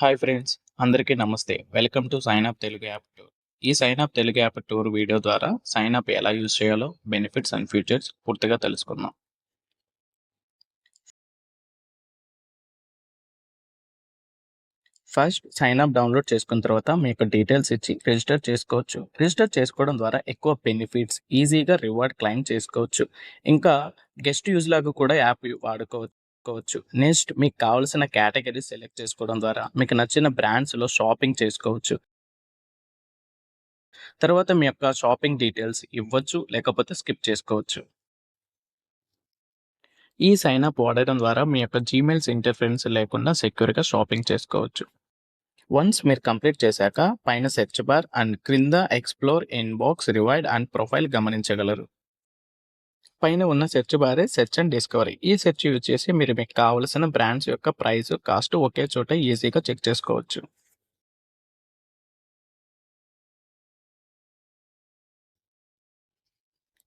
Hi friends అందరికీ నమస్తే. Welcome to sign up Telugu app tour. ఈ sign up Telugu app tour video ద్వారా sign up ఎలా use చేయాలో బెనిఫిట్స్ అండ్ ఫీచర్స్ పూర్తిగా తెలుసుకుందాం. ఫస్ట్ సైన్ అప్ డౌన్లోడ్ చేసుకున్న తర్వాత మీ యొక్క డీటెయిల్స్ ఇచ్చి రిజిస్టర్ చేసుకోవచ్చు. రిజిస్టర్ చేసుకోవడం ద్వారా ఎక్కువ బెనిఫిట్స్ ఈజీగా రివార్డ్ క్లైమ్ చేసుకోవచ్చు. ఇంకా గెస్ట్ యూజ్ లాగా కూడా యాప్ వాడుకోవచ్చు. చేసుకోవచ్చు. నెక్స్ట్ మీకు కావాల్సిన కేటగిరీ సెలెక్ట్ చేసుకోవడం ద్వారా మీకు నచ్చిన బ్రాండ్స్లో షాపింగ్ చేసుకోవచ్చు. తర్వాత మీ యొక్క షాపింగ్ డీటెయిల్స్ ఇవ్వచ్చు లేకపోతే స్కిప్ చేసుకోవచ్చు. ఈ సైన్ అప్ వాడడం ద్వారా మీ యొక్క జీమెయిల్స్ ఇంటర్ఫరెన్స్ లేకుండా సెక్యూర్గా షాపింగ్ చేసుకోవచ్చు. వన్స్ మీరు కంప్లీట్ చేశాక పైన సెర్చ్ బార్ అండ్ క్రింద explore inbox reward and profile గమనించగలరు. పైన ఉన్న సెర్చ్ బారే సెర్చ్ అండ్ డిస్కవరీ. ఈ సెర్చ్ యూజ్ చేసి మీరు మీకు కావలసిన బ్రాండ్స్ యొక్క ప్రైస్ కాస్ట్ ఒకే చోట ఈజీగా చెక్ చేసుకోవచ్చు.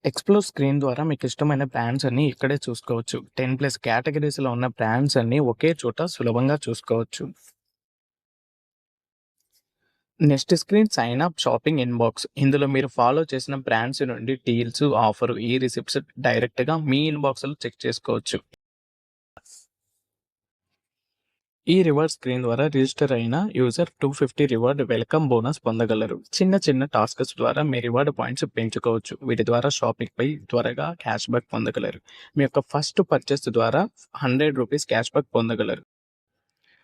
ఎక్స్ప్లోర్ స్క్రీన్ ద్వారా మీకు ఇష్టమైన బ్రాండ్స్ అన్ని ఇక్కడే చూసుకోవచ్చు. టెన్ ప్లస్ కేటగిరీస్లో ఉన్న బ్రాండ్స్ అన్ని ఒకే చోట సులభంగా చూసుకోవచ్చు. Next screen sign up shopping inbox. ఇందులో మీరు ఫాలో చేసిన బ్రాండ్స్ నుండి డీల్స్ ఆఫర్ ఈ రిసిప్ట్స్ డైరెక్ట్గా మీ ఇన్బాక్స్లో చెక్ చేసుకోవచ్చు. ఈ రివార్డ్ స్క్రీన్ ద్వారా రిజిస్టర్ అయిన user two fifty reward welcome bonus పొందగలరు. చిన్న చిన్న టాస్క్స్ ద్వారా మీ రివార్డ్ పాయింట్స్ పెంచుకోవచ్చు. వీటి ద్వారా షాపింగ్ పై త్వరగా క్యాష్ బ్యాక్ పొందగలరు. మీ యొక్క ఫస్ట్ పర్చేస్ ద్వారా హండ్రెడ్ రూపీస్ క్యాష్ బ్యాక్ పొందగలరు.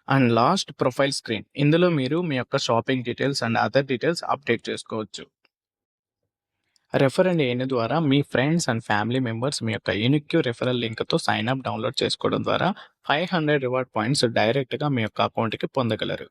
And last profile screen. ఇందులో మీరు మీ యొక్క shopping details and other details update చేసుకోవచ్చు. రెఫర్ అండ్ అయిన ద్వారా మీ ఫ్రెండ్స్ అండ్ ఫ్యామిలీ మెంబర్స్ మీ యొక్క యూనిక్యూ రెఫరల్ లింక్తో సైన్ అప్ డౌన్లోడ్ చేసుకోవడం ద్వారా ఫైవ్ హండ్రెడ్ రివార్డ్ పాయింట్స్ డైరెక్ట్గా మీ యొక్క అకౌంట్కి పొందగలరు.